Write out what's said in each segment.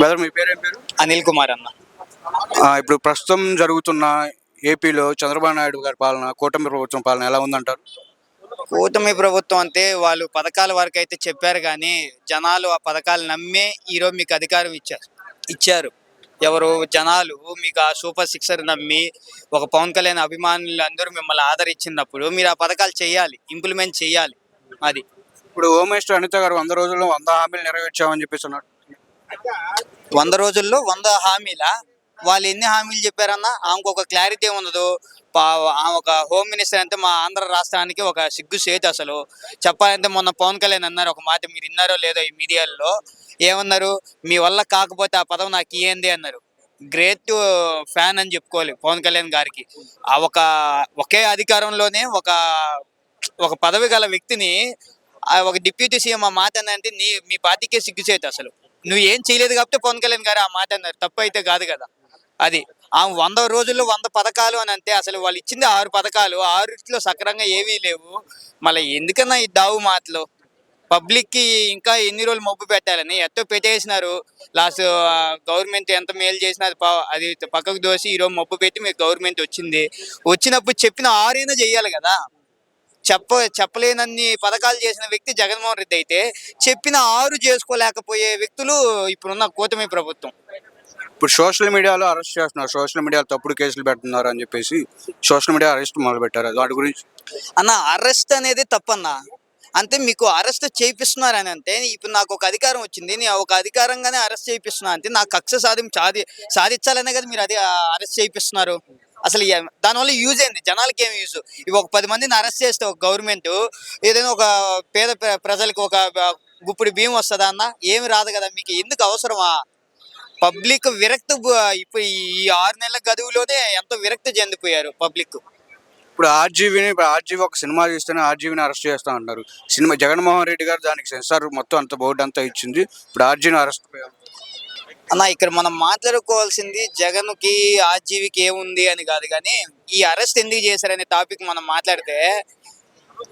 Brother మీ పేరు ఏం పేరు? అనిల్ కుమార్ అన్న. ఇప్పుడు ప్రస్తుతం జరుగుతున్న ఏపీలో చంద్రబాబు నాయుడు గారి పాలన కూటమి ప్రభుత్వం పాలన ఎలా ఉందంటారు? కూటమి ప్రభుత్వం అంటే వాళ్ళు పథకాల వరకు అయితే చెప్పారు కానీ జనాలు ఆ పథకాలు నమ్మే ఈరోజు మీకు అధికారం ఇచ్చారు. ఇచ్చారు. ఎవరు జనాలు మీకు ఆ సూపర్ సిక్సర్ నమ్మి ఒక పవన్ కళ్యాణ్ అభిమానులు అందరూ మిమ్మల్ని ఆదరించినప్పుడు మీరు ఆ పథకాలు చేయాలి ఇంప్లిమెంట్ చేయాలి. అది. ఇప్పుడు హోమ్ మినిస్టర్ అనిత గారు వంద రోజుల్లో వంద హామీలు నెరవేర్చామని చెప్పేసి వంద రోజుల్లో వంద హామీల? వాళ్ళు ఎన్ని హామీలు చెప్పారన్నా ఆమెకు ఒక క్లారిటీ ఉండదు ఆమె ఒక హోమ్ మినిస్టర్ అంటే మా ఆంధ్ర రాష్ట్రానికి ఒక సిగ్గు సేతు అసలు. చెప్పాలంటే మొన్న పవన్ కళ్యాణ్ అన్నారు ఒక మాట మీరు విన్నారో లేదో ఈ మీడియాలో? ఏమన్నారు? మీ వల్ల కాకపోతే ఆ పదం నాకు ఇయ్యండి అన్నారు. గ్రేట్ ఫ్యాన్ అని చెప్పుకోవాలి పవన్ కళ్యాణ్ గారికి. ఆ ఒక ఒకే అధికారంలోనే ఒక ఒక పదవి గల వ్యక్తిని ఒక డిప్యూటీ సీఎం ఆ మాట అంటే నీ మీ పార్టీకే సిగ్గుచేటు అసలు. నువ్వు ఏం చేయలేదు కాబట్టి పవన్ కళ్యాణ్ గారు ఆ మాట అన్నారు. తప్పు అయితే కాదు కదా. అది. ఆ వంద రోజుల్లో వంద పథకాలు అని అంటే అసలు వాళ్ళు ఇచ్చింది ఆరు పథకాలు. ఆరులో సక్రంగా ఏవీ లేవు. మళ్ళీ ఎందుకన్నా ఈ దావు మాటలు? పబ్లిక్కి ఇంకా ఎన్ని రోజులు మబ్బు పెట్టాలని? ఎంతో పెట్టేసినారు. లాస్ట్ గవర్నమెంట్ ఎంత మేలు చేసినా అది పక్కకు దోసి ఈరోజు మబ్బు పెట్టి మీకు గవర్నమెంట్ వచ్చింది. వచ్చినప్పుడు చెప్పిన ఆరైనా చెయ్యాలి కదా? చెప్ప చెప్పలేనన్ని పథకాలు చేసిన వ్యక్తి జగన్మోహన్ రెడ్డి అయితే చెప్పిన ఆరు చేసుకోలేకపోయే వ్యక్తులు ఇప్పుడున్న కూటమి ప్రభుత్వం. ఇప్పుడు సోషల్ మీడియాలో అరెస్ట్ చేస్తున్నారు. సోషల్ మీడియాలో తప్పుడు కేసులు పెడుతున్నారు అని చెప్పేసి సోషల్ మీడియా అరెస్ట్ మొదలు పెట్టారు వాటి గురించి అన్న అరెస్ట్ అనేది తప్పన్న. అంటే మీకు అరెస్ట్ చేయిస్తున్నారని అంటే ఇప్పుడు నాకు ఒక అధికారం వచ్చింది. నేను ఒక అధికారంగానే అరెస్ట్ చేయిస్తున్నా అంటే నాకు కక్ష సాధి సాధి సాధించాలనే కదా మీరు అది అరెస్ట్ చేయిస్తున్నారు అసలు దానివల్ల యూజ్ అయింది జనాలకి ఏమి యూజ్ ఇవి ఒక పది మందిని అరెస్ట్ చేస్తే ఒక గవర్నమెంట్ ఏదైనా ఒక పేద ప్ర- ప్రజలకు ఒక బ- గుప్పిడి బియ్యం వస్తుందా అన్న? ఏమి రాదు కదా మీకు. ఎందుకు అవసరమా? పబ్లిక్ విరక్తి ఇప్పుడు ఈ ఆరు నెలల గదువులోనే ఎంతో విరక్తి చెందిపోయారు పబ్లిక్ ఇప్పుడు ఆర్జీవీని ఇప్పుడు ఆర్జీవీ ఒక సినిమా తీస్తేనే ఆర్జీవీని అరెస్ట్ చేస్తా అంటారు సినిమా జగన్మోహన్ రెడ్డి గారు దానికి సెన్సార్ మొత్తం అంత బోర్డు అంతా ఇచ్చింది. ఇప్పుడు ఆర్జీని అరెస్ట్ అన్న ఇక్కడ మనం మాట్లాడుకోవాల్సింది జగన్కి ఆజీవికి ఏముంది అని కాదు కానీ ఈ అరెస్ట్ ఎందుకు చేశారనే టాపిక్ మనం మాట్లాడితే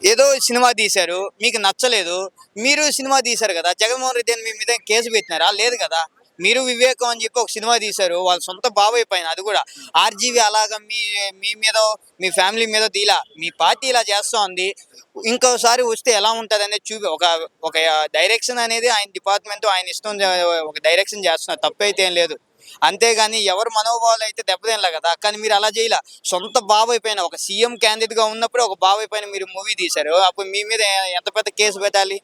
ఏదో సినిమా తీశారు మీకు నచ్చలేదు మీరు సినిమా తీశారు కదా జగన్మోహన్ రెడ్డి మీ మీద కేసు పెట్టినారా? లేదు కదా. మీరు వివేకం అని చెప్పి ఒక సినిమా తీశారు. వాళ్ళ సొంత బాబాయ్ పైన అది కూడా. ఆర్జీవి అలాగా మీ మీ మీద మీ ఫ్యామిలీ మీద తీలా మీ పార్టీ ఇలా చేస్తోంది. ఇంకోసారి వస్తే ఎలా ఉంటుంది అనేది చూపి ఒక ఒక డైరెక్షన్ అనేది ఆయన డిపార్ట్మెంట్ ఆయన ఇష్టం ఒక డైరెక్షన్ చేస్తున్నారు. తప్పైతే ఏం లేదు. అంతేగాని ఎవరు మనోభావాలు అయితే దెబ్బతినలే కదా. కానీ మీరు అలా చేయలే. సొంత బాబాయ్ పైన ఒక సీఎం క్యాండిడేట్గా ఉన్నప్పుడు ఒక బాబాయ్ పైన మీరు మూవీ తీశారు. అప్పుడు మీ మీద ఎంత పెద్ద కేసు పెట్టాలి?